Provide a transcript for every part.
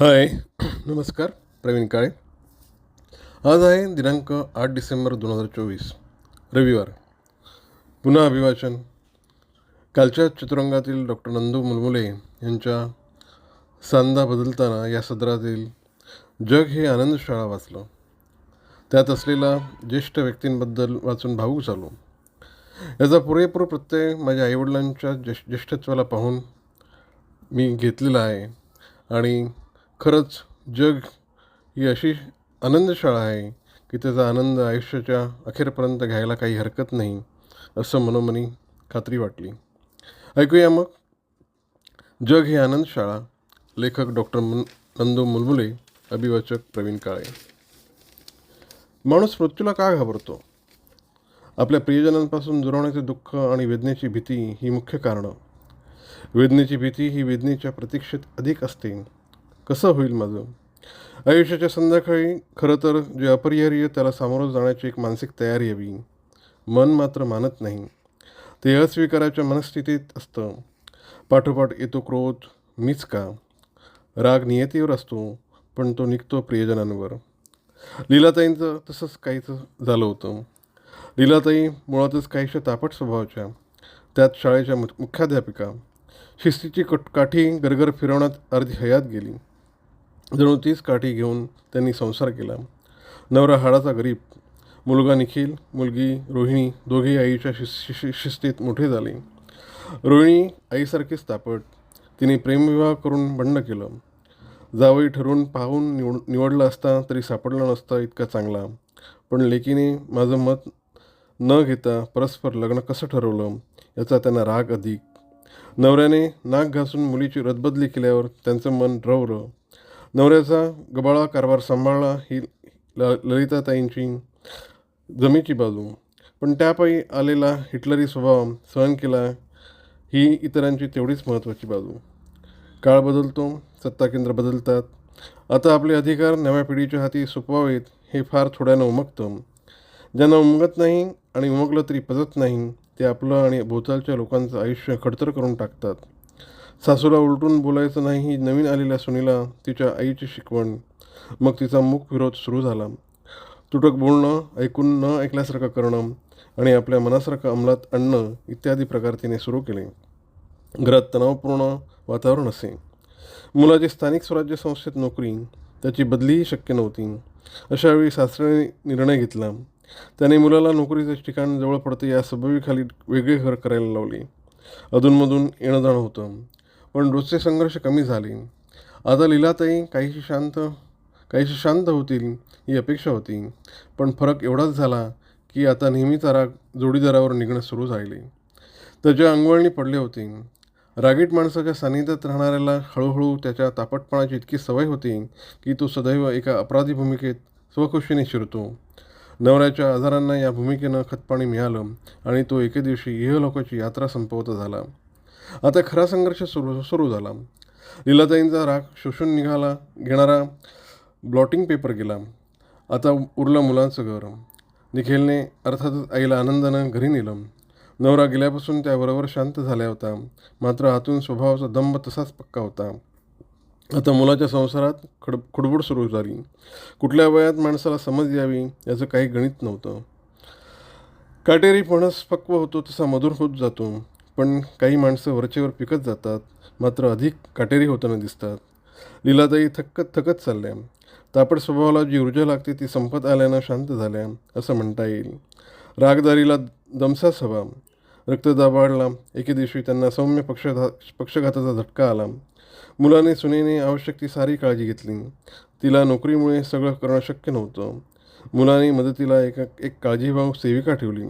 हाय. नमस्कार प्रवीण काळे. आज आहे दिनांक आठ डिसेंबर दोन हजार चोवीस रविवार. पुन्हा अभिवाचन. कालच्या चतुरंगातील डॉक्टर नंदू मुलमुले यांच्या सांदा बदलताना या सदरातील जग हे आनंद शाळा वाचलं. त्यात असलेला ज्येष्ठ व्यक्तींबद्दल वाचून भावूक झालो. याचा पुरेपूर प्रत्यय माझ्या आईवडिलांच्या ज्येष्ठ ज्येष्ठत्वाला पाहून मी घेतलेला आहे. आणि खरंच जग ही अशी आनंदशाळा आहे की त्याचा आनंद आयुष्याच्या अखेरपर्यंत घ्यायला काही हरकत नाही असं मनोमनी खात्री वाटली. ऐकूया मग. जग ही आनंदशाळा. लेखक डॉक्टर मन नंदू मुलमुले अभिवाचक प्रवीण काळे. माणूस मृत्यूला का घाबरतो? आपल्या प्रियजनांपासून दुरावण्याचे दुःख आणि वेदनेची भीती ही मुख्य कारणं. वेदनेची भीती ही वेदनेच्या प्रतीक्षेत अधिक असते. कसं होईल माझं? आयुष्याच्या संध्याकाळी खरं तर जे अपरिहार्य त्याला सामोरं जाण्याची एक मानसिक तयारी हवी. मन मात्र मानत नाही. ते अस्वीकाराच्या मनस्थितीत असतं. पाठोपाठ येतो क्रोध मीच का? राग नियतीवर असतो पण तो निघतो प्रियजनांवर. लीलाताईंचं तसंच काहीच झालं होतं. लीलाताई मुळातच काहीशा तापट स्वभावाच्या. त्यात शाळेच्या मु मुख्याध्यापिका. शिस्तीची कट काठी गरगर फिरवण्यात अर्धी हयात गेली. जणू तीच काठी घेऊन त्यांनी संसार केला. नवरा हाडाचा गरीब मुलगा निखिल मुलगी रोहिणी दोघे आईच्या शिस शिस शिस्तीत मोठे झाले. रोहिणी आईसारखीच तापट तिने प्रेमविवाह करून बंड केलं. जावई ठरवून पाहून निवड निवडलं असता तरी सापडला नसता इतका चांगला. पण लेकीने माझं मत न घेता परस्पर लग्न कसं ठरवलं याचा त्यांना राग अधिक. नवऱ्याने नाक घासून मुलीची रदबदली केल्यावर त्यांचं मन रवरं नवऱ्याचा गबाळा कारभार सांभाळला ही ल ललिताताईंची जमेची बाजू. पण त्यापायी आलेला हिटलरी स्वभाव सहन केला ही इतरांची तेवढीच महत्त्वाची बाजू. काळ बदलतो सत्ता केंद्र बदलतात. आता आपले अधिकार नव्या पिढीच्या हाती सोपवावेत हे फार थोड्यानं उमगतं. ज्यांना उमगत नाही आणि उमगलं तरी पचत नाही ते आपलं आणि भोवतालच्या लोकांचं आयुष्य खडतर करून टाकतात. सासूला उलटून बोलायचं नाही. ही नवीन आलेल्या सुनीला तिच्या आईची शिकवण. मग तिचा मुख विरोध सुरू झाला. तुटक बोलणं ऐकून न ऐकल्यासारखं करणं आणि आपल्या मनासारखं अंमलात आणणं इत्यादी प्रकार तिने सुरू केले. घरात तणावपूर्ण वातावरण असे. मुलाची स्थानिक स्वराज्य संस्थेत नोकरी. त्याची बदलीही शक्य नव्हती. अशावेळी सासऱ्याने निर्णय घेतला. त्याने मुलाला नोकरीचे ठिकाण जवळ पडते या सबबीखाली वेगळे घर करायला लावले. अधूनमधून येणं जाणं होतं. पण रोजचे संघर्ष कमी झाले. आता लीलाताई काहीशी शांत काहीशी शांत होतील ही अपेक्षा होती. पण फरक एवढाच झाला की आता नेहमीचा राग जोडीदारावर निघणं सुरू झाले. त्याच्या अंगवळणी पडले होते रागीट माणसाच्या सानिध्यात राहणाऱ्याला हळूहळू त्याच्या तापटपणाची इतकी सवय होती की तो सदैव एका अपराधी भूमिकेत स्वखुशीने शिरतो. नवऱ्याच्या आजारांना या भूमिकेनं खतपाणी मिळालं आणि तो एके दिवशी इहलोकाची यात्रा संपवता झाला. आता खरा संघर्ष सुरू सुरू झाला. लीलाताईंचा राग शोषून निघाला घेणारा ब्लॉटिंग पेपर गेला. आता उरलं मुलांचं घर. निखिलने अर्थातच आईला आनंदानं घरी नेलं. नवरा गेल्यापासून त्याबरोबर शांत झाल्या होता मात्र आतून स्वभावाचा दंभ तसाच पक्का होता. आता मुलाच्या संसारात खड खुडबुड सुरू झाली. कुठल्या वयात माणसाला समज यावी याचं काही गणित नव्हतं. काटेरी फणस पक्व होतो तसा मधुर होत जातो. पण काही माणसं वरचेवर पिकत जातात मात्र अधिक काटेरी होताना दिसतात. लीलाताई थक्कत थकत चालल्या. तापट स्वभावाला जी ऊर्जा लागते ती संपत आल्यानं शांत झाल्या असं म्हणता येईल. रागदारीला दमसाच हवा. रक्तदाब वाढला एके दिवशी त्यांना सौम्य पक्षधा पक्षघाताचा झटका आला. मुलाने सुनेने आवश्यक ती सारी काळजी घेतली. तिला नोकरीमुळे सगळं करणं शक्य नव्हतं. मुलाने मदतीला एका एक काळजीभाऊ सेविका ठेवली.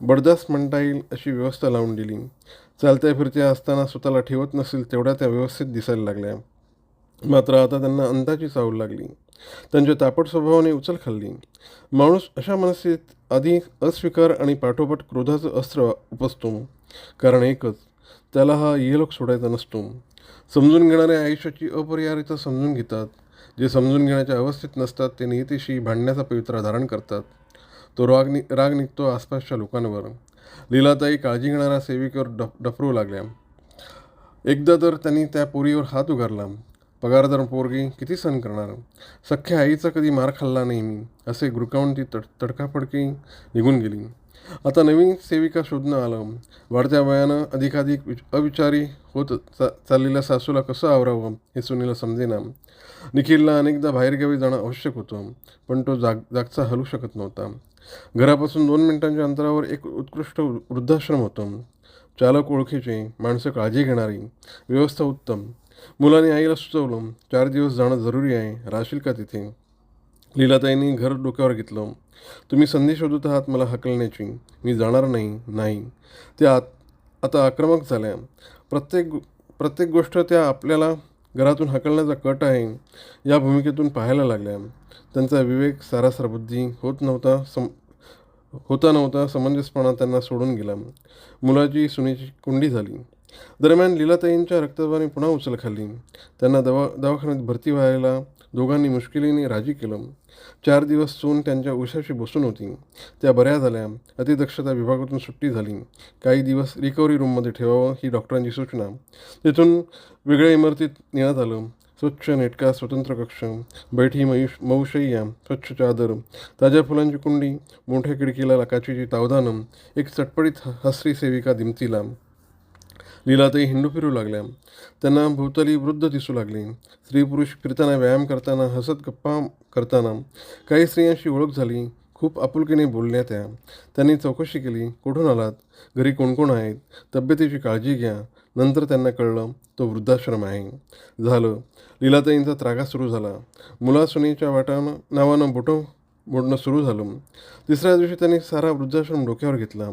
बडदास्त म्हणता येईल अशी व्यवस्था लावून दिली. चालत्या फिरत्या असताना स्वतःला ठेवत नसेल तेवढ्या त्या व्यवस्थित दिसायला लागल्या. मात्र आता त्यांना अंताची चावल लागली. त्यांच्या तापट स्वभावाने उचल खाल्ली. माणूस अशा मनस्थितीत आधी अस्वीकार आणि पाठोपाठ क्रोधाचं अस्त्र उपसतो. कारण एकच त्याला हा येलोक सोडायचा नसतो. समजून घेणाऱ्या आयुष्याची अपरिहार्यता समजून घेतात. जे समजून घेण्याच्या अवस्थेत नसतात ते नियतीशी भांडण्याचा पवित्रा धारण करतात. तो राग नि राग निघतो आसपासच्या लोकांवर. लीलाताई काळजी घेणाऱ्या सेविकेवर डफ डफरू लागल्या. एकदा तर त्यांनी त्या पोरीवर हात उगारला. पगारदार पोरगी किती सहन करणार? सख्ख्या आईचा कधी मार खाल्ला नाही मी असे गुरकावून ती तड तडकाफडकी निघून गेली. आता नवीन सेविका शोधणं आलं. वाढत्या वयानं अधिकाधिक विच अविचारी होत चा चाललेल्या सासूला कसं आवरावं हे सुनीला समजेना. निखिलला अनेकदा बाहेरगावी जाणं आवश्यक होतं पण तो जाग जागचा हलू शकत नव्हता. घरापासून दोन मिनिटांच्या अंतरावर एक उत्कृष्ट वृद्धाश्रम होतं. चालक ओळखीचे माणसं काळजी घेणारी व्यवस्था उत्तम. मुलाने आईला सुचवलं चार दिवस जाणं जरुरी आहे राहशील का तिथे? लीलाताईंनी घर डोक्यावर घेतलं. तुम्ही संधी शोधत आहात मला हकलण्याची. मी जाणार नाही नाही. त्या आत आता आक्रमक झाल्या. प्रत्येक प्रत्येक गोष्ट त्या आपल्याला घरातून हकलण्याचा कट आहे. या भूमिकेतून पाहायला लागल्या. त्यांचा विवेक सारासार बुद्धी होत नव्हता सम होता नव्हता समंजसपणा त्यांना सोडून गेला. मुलाची सुनेची कुंडी झाली. दरम्यान लीलाताईंच्या रक्तदाबाने पुन्हा उचल खाल्ली. त्यांना दवा दवाखान्यात भरती व्हायला दोघांनी मुश्किलीने राजी केलं. चार दिवस सून त्यांच्या उशाशी बसून होती. त्या बऱ्या झाल्या. अतिदक्षता विभागातून सुट्टी झाली. काही दिवस रिकव्हरी रूममध्ये ठेवावं ही डॉक्टरांची सूचना. तिथून वेगळ्या इमारतीत नेण्यात आलं. स्वच्छ नेटका स्वतंत्र कक्ष. बैठी मयुष मऊशय्या स्वच्छ चादर. ताज्या फुलांची कुंडी मोठ्या खिडकीला काचेची तावदानं एक चटपटीत हसरी सेविका दिमतीला. लीलाताई हिंडू फिरू लागल्या. त्यांना भोवताली वृद्ध दिसू लागली. स्त्री पुरुष फिरताना व्यायाम करताना हसत गप्पा करताना काही स्त्रियांशी ओळख झाली. खूप आपुलकीने बोलल्या त्या. त्यांनी चौकशी केली. कुठून आलात? घरी कोण कोण आहेत? तब्येतीची काळजी घ्या. नंतर त्यांना कळलं तो वृद्धाश्रम आहे. झालं. लीलाताईंचा त्रागा सुरू झाला. मुलासुनेच्या वाटानं नावानं बोटं मोडणं सुरू झालं. तिसऱ्या दिवशी त्यांनी सारा वृद्धाश्रम डोक्यावर घेतला.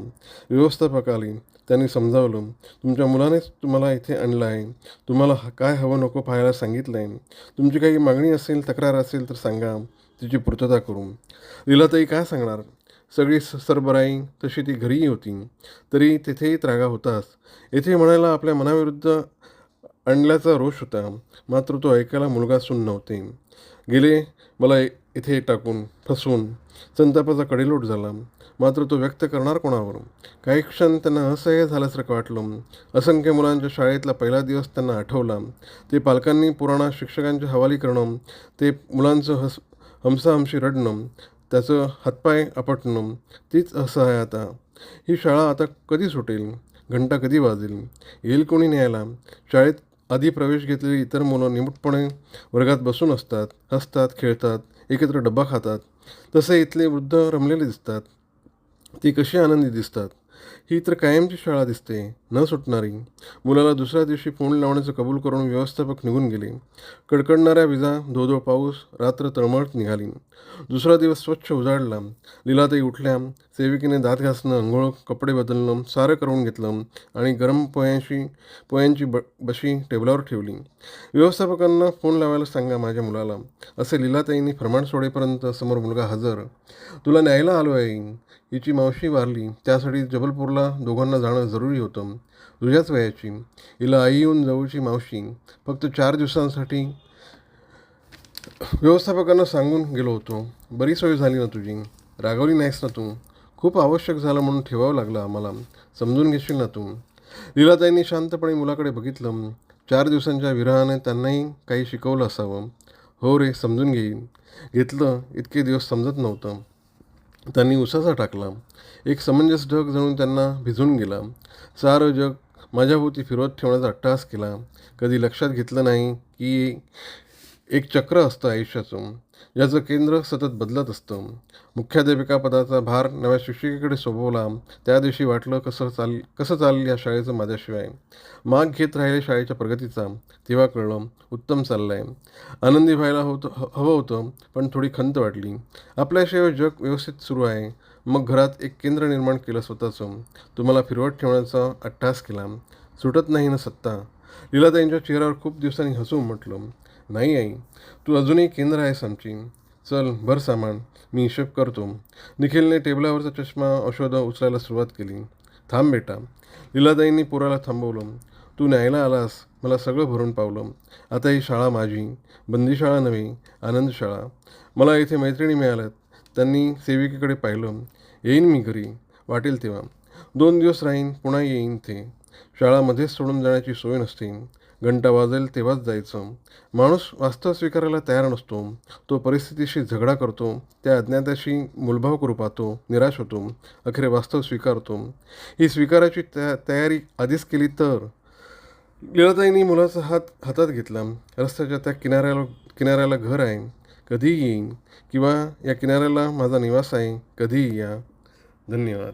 व्यवस्थापकाली त्यांनी समजावलं तुमच्या मुलानेच तुम्हाला इथे आणलं आहे. तुम्हाला ह- काय हवं नको पाहायला सांगितलं आहे तुमची काही मागणी असेल तक्रार असेल तर सांगा. तिची पूर्तता करू. लीलाताई काय सांगणार? सगळी स- सरबराई तशी ती घरीही होती. तरी तिथेही त्रागा होताच. येथे म्हणायला आपल्या मनाविरुद्ध आणल्याचा रोष होता. मात्र तो ऐकायला मुलगा सुन नव्हते गेले मला इथे टाकून फसवून संतापाचा कडेलोट झाला. मात्र तो व्यक्त करणार कोणावर? काही क्षण त्यांना असह्य झाल्यासारखं वाटलं. असंख्य मुलांच्या शाळेतला पहिला दिवस त्यांना आठवला. ते पालकांनी पुराणा शिक्षकांच्या हवाली करणं ते मुलांचं हस हमसाहमशी रडणं त्याचं हातपाय आपटणं तीच असहायता ही शाळा आता कधी सुटेल? घंटा कधी वाजेल? येईल कोणी न्यायला? शाळेत आधी प्रवेश घेतलेली इतर मुलं निमूटपणे वर्गात बसून असतात हसतात खेळतात एकत्र डब्बा खातात. तसे इथले वृद्ध रमलेले दिसतात. ती कशी आनंदी दिसतात? ही तर कायमची शाळा दिसते. न सुटणारी. मुलाला दुसऱ्या दिवशी फोन लावण्याचं कबूल करून व्यवस्थापक निघून गेले. कडकडणाऱ्या विजा धोधो पाऊस रात्र तळमळत निघाली. दुसरा दिवस स्वच्छ उजाडला. लीलाताई उठल्या. सेविकेने दात घासणं अंघोळ कपडे बदलणं सारं करून घेतलं आणि गरम पोह्यांशी पोह्यांची ब बशी टेबलावर ठेवली. व्यवस्थापकांना फोन लावायला सांगा माझ्या मुलाला. असे लिलाताईंनी फरमान सोडेपर्यंत समोर मुलगा हजर. तुला न्यायला आलो आहे हिची मावशी वारली. त्यासाठी जबलपूरला दोघांना जाणं जरुरी होतं. तुझ्याच वयाची. हिला आई येऊन जवळची मावशी. फक्त चार दिवसांसाठी व्यवस्थापकांना सांगून गेलो होतो. बरी सोय झाली ना तुझी. रागवली नाहीस ना तू? खूप आवश्यक झालं म्हणून ठेवावं लागलं आम्हाला. समजून घेशील ना तू? लीलाताईंनी शांतपणे मुलाकडे बघितलं. चार दिवसांच्या विरहाने त्यांनाही काही शिकवलं असावं. हो रे समजून घेईन. घेतलं इतके दिवस समजत नव्हतं. त्यांनी उसाचा टाकला. एक समंजस ढग जणून त्यांना भिजून गेला. सारं जग माझ्याभोवती फिरवत ठेवण्याचा अट्टहास केला. कधी लक्षात घेतलं नाही की एक चक्र असतं आयुष्याचं. ज्याचं केंद्र सतत बदलत असतं. मुख्याध्यापिका पदाचा भार नव्या शिक्षिकेकडे सोपवला त्या दिवशी वाटलं कसं चाल कसं चाललं या शाळेचं माझ्याशिवाय. माग घेत राहिले शाळेच्या प्रगतीचा तेव्हा कळलं उत्तम चाललं आहे आनंदी व्हायला होतं हवं होतं पण थोडी खंत वाटली. आपल्याशिवाय जग व्यवस्थित सुरू आहे. मग घरात एक केंद्र निर्माण केलं स्वतःचं. तुम्हाला फिरवत ठेवण्याचा अट्टास केला. सुटत नाही ना सत्ता. लीलाताईंच्या चेहऱ्यावर खूप दिवसांनी हसू म्हटलं. नाही आई. तू अजूनही केंद्र आहेस आमची. चल भर सामान. मी हिशोब करतो. निखिलने टेबलावरचा चष्मा औषधं उचलायला सुरुवात केली. थांब बेटा. लीलादाईंनी पोराला थांबवलं. तू न्यायला आलास. मला सगळं भरून पावलं. आता ही शाळा माझी. बंदीशाळा नव्हे आनंद शाळा मला इथे मैत्रिणी मिळाल्यात. त्यांनी सेविकेकडे पाहिलं. येईन मी घरी. वाटेल तेव्हा. दोन दिवस राहीन पुन्हा येईन ते. शाळा मध्येच सोडून जाण्याची सोय नसते. घंटा वाजेल तेव्हाच जायचं. माणूस वास्तव स्वीकारायला तयार नसतो. तो परिस्थितीशी झगडा करतो. त्या अज्ञाताशी मूलभाव करू पाहतो. निराश होतो. अखेर वास्तव स्वीकारतो. ही स्वीकाराची तया तयारी आधीच केली तर. लिळताईंनी मुलाचा हात हातात घेतला. रस्त्याच्या त्या किनाऱ्याला किनाऱ्याला घर आहे. कधीही येईन किंवा या किनाऱ्याला माझा निवास आहे. कधीही या. धन्यवाद.